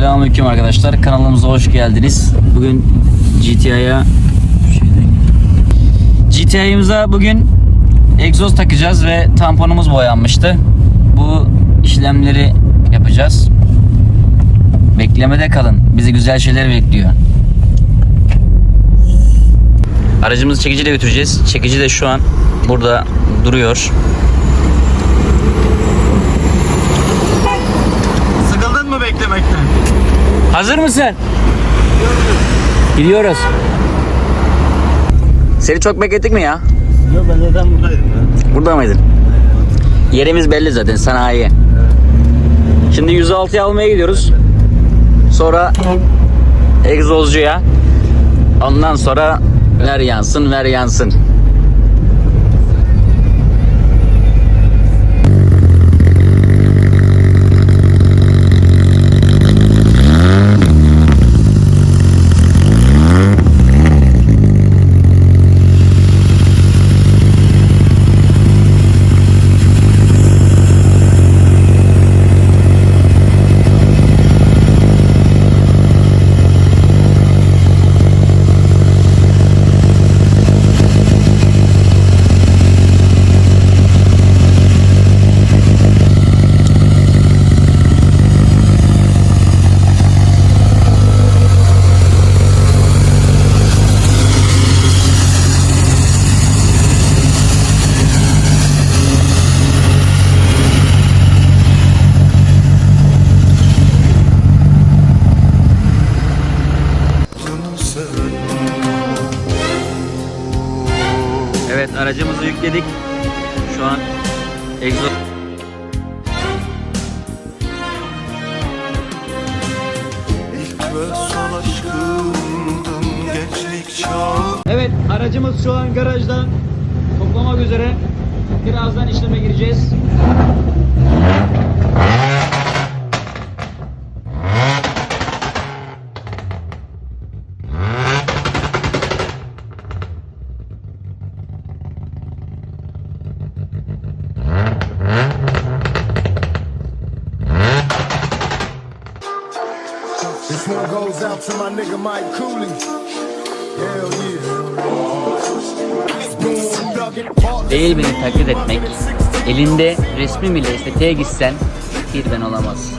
Selamünaleyküm arkadaşlar. Kanalımıza hoş geldiniz. Bugün GTA'ya GTA'mıza bugün egzoz takacağız ve tamponumuz boyanmıştı. Bu işlemleri yapacağız. Beklemede kalın. Bizi güzel şeyler bekliyor. Aracımızı çekiciyle götüreceğiz. Çekici de şu an burada duruyor. Sıkıldın mı beklemekten? Hazır mısın? Gidiyoruz. Seni çok beklettik mi ya? Yok ben zaten buradaydım ya. Burada mıydın? Yerimiz belli zaten sanayi. Şimdi 106'ya almaya gidiyoruz. Sonra egzozcuya. Ondan sonra ver yansın ver yansın. Evet aracımızı yükledik. Şu an egzoz Evet aracımız şu an garajda toplamak üzere. Birazdan işleme gireceğiz. This one goes out to my nigga Mike Cooley. Hell yeah. Değil beni taklit etmek. Elinde resmim ile estetiğe gitsen bir ben olamaz.